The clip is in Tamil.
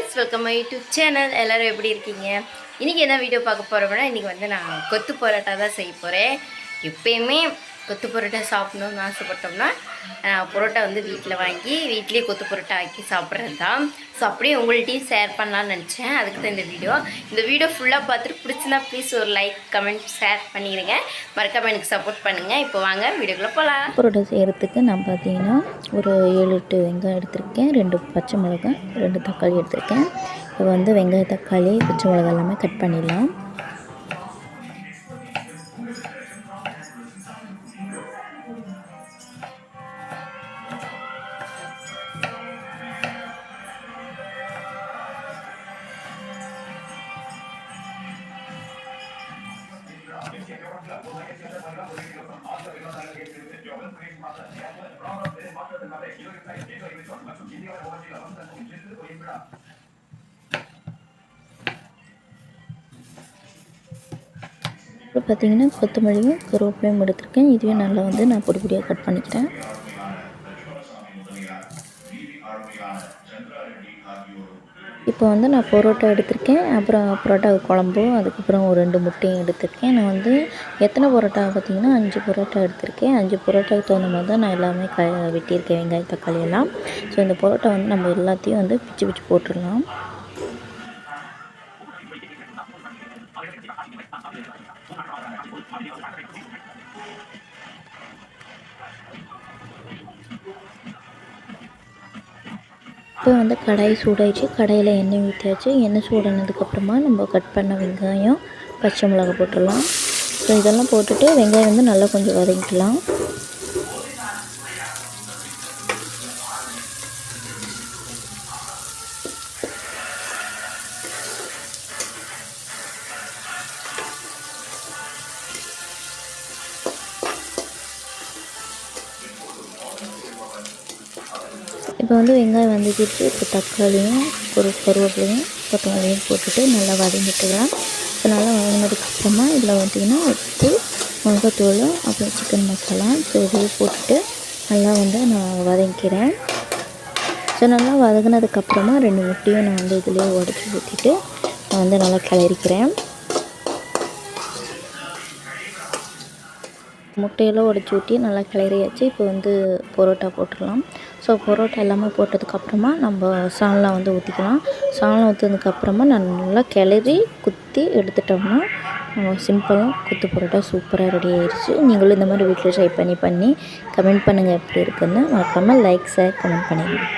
Guys welcome my YouTube channel எல்லோரும் எப்படி இருக்கீங்க? இன்றைக்கி என்ன வீடியோ பார்க்க போகிறோம்னா இன்றைக்கி வந்து நான் கொத்து பரோட்டா தான் செய்ய போகிறேன் எப்பயுமே கொத்து பரோட்டா சாப்பிடணும்னு ஆசைப்பட்டோம்னா பரோட்டா வந்து வீட்டில் வாங்கி வீட்லேயே கொத்து பரோட்டா ஆக்கி சாப்பிட்றது தான் ஸோ அப்படியே உங்கள்கிட்டையும் ஷேர் பண்ணலாம்னு நினச்சேன். அதுக்கு தான் இந்த வீடியோ. இந்த வீடியோ ஃபுல்லாக பார்த்துட்டு பிடிச்சிருந்தா ப்ளீஸ் ஒரு லைக் கமெண்ட் ஷேர் பண்ணிடுங்க மறக்காமல் எனக்கு சப்போர்ட் பண்ணுங்கள் இப்போ வாங்க வீடியோக்குள்ளே போகலாம் பரோட்டா செய்கிறதுக்கு நான் பார்த்தீங்கன்னா ஒரு ஏழு எட்டு வெங்காயம் எடுத்திருக்கேன். ரெண்டு பச்சை மிளகாய் ரெண்டு தக்காளி எடுத்திருக்கேன். இப்போ வந்து வெங்காய தக்காளி பச்சை மிளகாய் எல்லாமே கட் பண்ணிடலாம். இப்போ பார்த்தீங்கன்னா கொத்தமல்லியும் கருவேப்பிலையும் எடுத்திருக்கேன். இதுவே நல்லா வந்து நான் பொடி பொடியாக கட் பண்ணிக்கிறேன். இப்போ வந்து நான் பரோட்டா எடுத்திருக்கேன் அப்புறம் பரோட்டா குழம்பு அதுக்கப்புறம் ஒரு ரெண்டு முட்டையும் எடுத்திருக்கேன். நான் வந்து எத்தனை பரோட்டா பார்த்திங்கன்னா அஞ்சு பரோட்டா எடுத்திருக்கேன். அஞ்சு பரோட்டாவுக்கு தகுந்த மாதிரி தான் நான் எல்லாமே க வெட்டியிருக்கேன் வெங்காயம் தக்காளி எல்லாம். ஸோ இந்த பரோட்டா வந்து நம்ம எல்லாத்தையும் வந்து பிச்சு பிச்சு போட்டுடலாம். இப்போ வந்து கடாய் சூடாயிடுச்சு. கடாயில் எண்ணெய் ஊற்றியாச்சு எண்ணெய் சூடானதுக்கப்புறமா நம்ம கட் பண்ண வெங்காயம் பச்சை மிளகா போட்டுடலாம். ஸோ இதெல்லாம் போட்டுட்டு வெங்காயம் வந்து நல்லா கொஞ்சம் வதக்கிக்கலாம். இப்போ வந்து வெங்காயம் வந்துக்கிட்டு இப்போ தக்காளியும் ஒரு கருவேப்பிலையும் கொத்தமல்லியும் போட்டுட்டு நல்லா வதங்கிட்டுக்கலாம். இப்போ நல்லா வதங்கினதுக்கப்புறமா இதில் பார்த்தீங்கன்னா உப்பு மிளகாத்தூள் அப்புறம் சிக்கன் மசாலா ஸோ இதையும் போட்டுட்டு நல்லா வந்து நான் வதக்கிறேன் ஸோ நல்லா வதங்கினதுக்கப்புறமா ரெண்டு முட்டையும் நான் வந்து இதுலேயே உடச்சி ஊற்றிட்டு நான் வந்து நல்லா கிளறிக்கிறேன். முட்டையெல்லாம் உடச்சி ஊற்றி நல்லா கிளறியாச்சு இப்போ வந்து பரோட்டா போட்டுடலாம். ஸோ பரோட்டா எல்லாமே போட்டதுக்கப்புறமா நம்ம சால்னா வந்து ஊற்றிக்கலாம் சால்னா ஊற்றினதுக்கப்புறமா நல்லா கிளறி குத்தி எடுத்துட்டோம்னா சிம்பிளாக குத்து பரோட்டா சூப்பராக ரெடி ஆயிடுச்சு நீங்களும் இந்த மாதிரி வீட்டில் ட்ரை பண்ணி பண்ணி கமெண்ட் பண்ணுங்கள் எப்படி இருக்குன்னு. மறக்காமல் லைக் ஷேர் கமெண்ட் பண்ணிடுங்க.